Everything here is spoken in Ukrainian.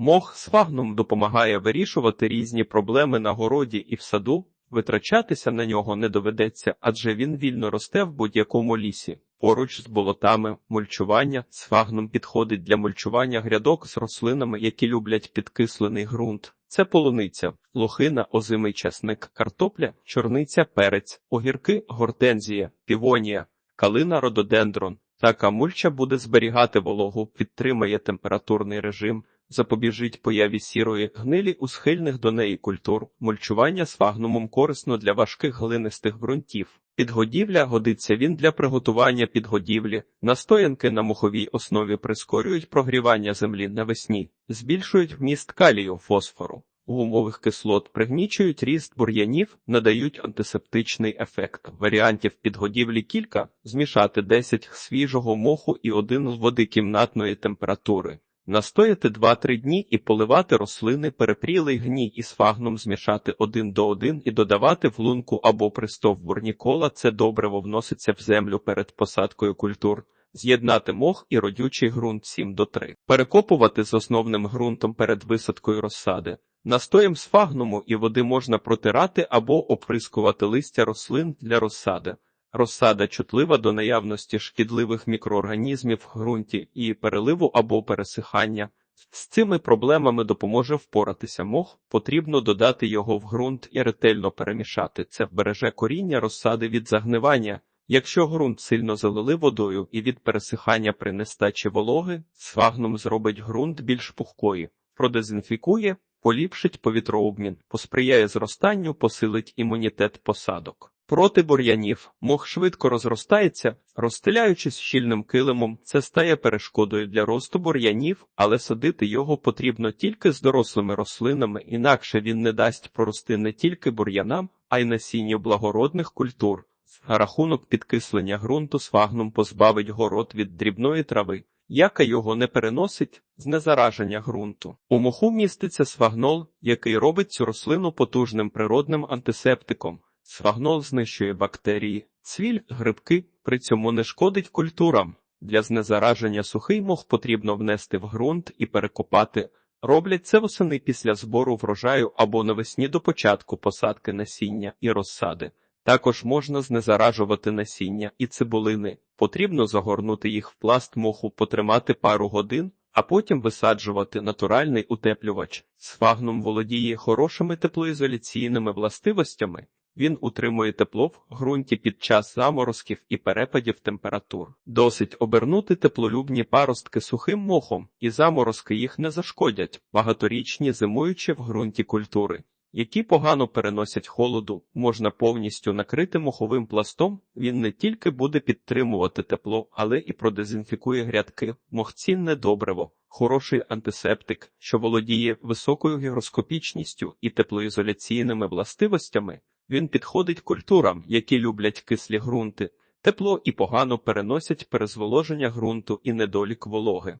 Мох сфагнум допомагає вирішувати різні проблеми на городі і в саду. Витрачатися на нього не доведеться, адже він вільно росте в будь-якому лісі. Поруч з болотами мульчування сфагнум підходить для мульчування грядок з рослинами, які люблять підкислений ґрунт. Це полуниця, лохина, озимий часник, картопля, чорниця, перець, огірки, гортензія, півонія, калина, рододендрон. Така мульча буде зберігати вологу, підтримає температурний режим, запобіжить появі сірої гнилі у схильних до неї культур. Мульчування сфагнумом корисно для важких глинистих ґрунтів. Підгодівля годиться він для приготування підгодівлі. Настоянки на моховій основі прискорюють прогрівання землі навесні, збільшують вміст калію, фосфору. Гумових кислот пригнічують ріст бур'янів, надають антисептичний ефект. Варіантів підгодівлі кілька змішати 10 свіжого моху і один з води кімнатної температури. Настояти 2-3 дні і поливати рослини, перепрілий гній із фагном змішати один до один і додавати в лунку або пристов бурнікола. Це добриво вноситься в землю перед посадкою культур. З'єднати мох і родючий ґрунт 7 до 3. Перекопувати з основним ґрунтом перед висадкою розсади. Настоєм з фагнуму і води можна протирати або оприскувати листя рослин для розсади. Розсада чутлива до наявності шкідливих мікроорганізмів в ґрунті і переливу або пересихання. З цими проблемами допоможе впоратися мох, потрібно додати його в ґрунт і ретельно перемішати. Це вбереже коріння розсади від загнивання. Якщо ґрунт сильно залили водою і від пересихання при нестачі вологи, сфагнум зробить ґрунт більш пухкою, продезінфікує, поліпшить повітрообмін, посприяє зростанню, посилить імунітет посадок. Проти бур'янів мох швидко розростається, розстеляючись щільним килимом, це стає перешкодою для росту бур'янів, але садити його потрібно тільки з дорослими рослинами, інакше він не дасть прорости не тільки бур'янам, а й насінню благородних культур. За рахунок підкислення ґрунту сфагнум позбавить город від дрібної трави, яка його не переносить знезараження ґрунту. У моху міститься сфагнол, який робить цю рослину потужним природним антисептиком. Сфагнол знищує бактерії, цвіль, грибки, при цьому не шкодить культурам. Для знезараження сухий мох потрібно внести в ґрунт і перекопати. Роблять це восени після збору врожаю або навесні до початку посадки насіння і розсади. Також можна знезаражувати насіння і цибулини. Потрібно загорнути їх в пласт моху, потримати пару годин, а потім висаджувати натуральний утеплювач. Сфагнум володіє хорошими теплоізоляційними властивостями. Він утримує тепло в ґрунті під час заморозків і перепадів температур. Досить обернути теплолюбні паростки сухим мохом, і заморозки їх не зашкодять, багаторічні зимуючі в ґрунті культури. Які погано переносять холоду, можна повністю накрити моховим пластом. Він не тільки буде підтримувати тепло, але і продезінфікує грядки, мохцінне добриво, хороший антисептик, що володіє високою гігроскопічністю і теплоізоляційними властивостями. Він підходить культурам, які люблять кислі ґрунти, тепло і погано переносять перезволоження ґрунту і недолік вологи.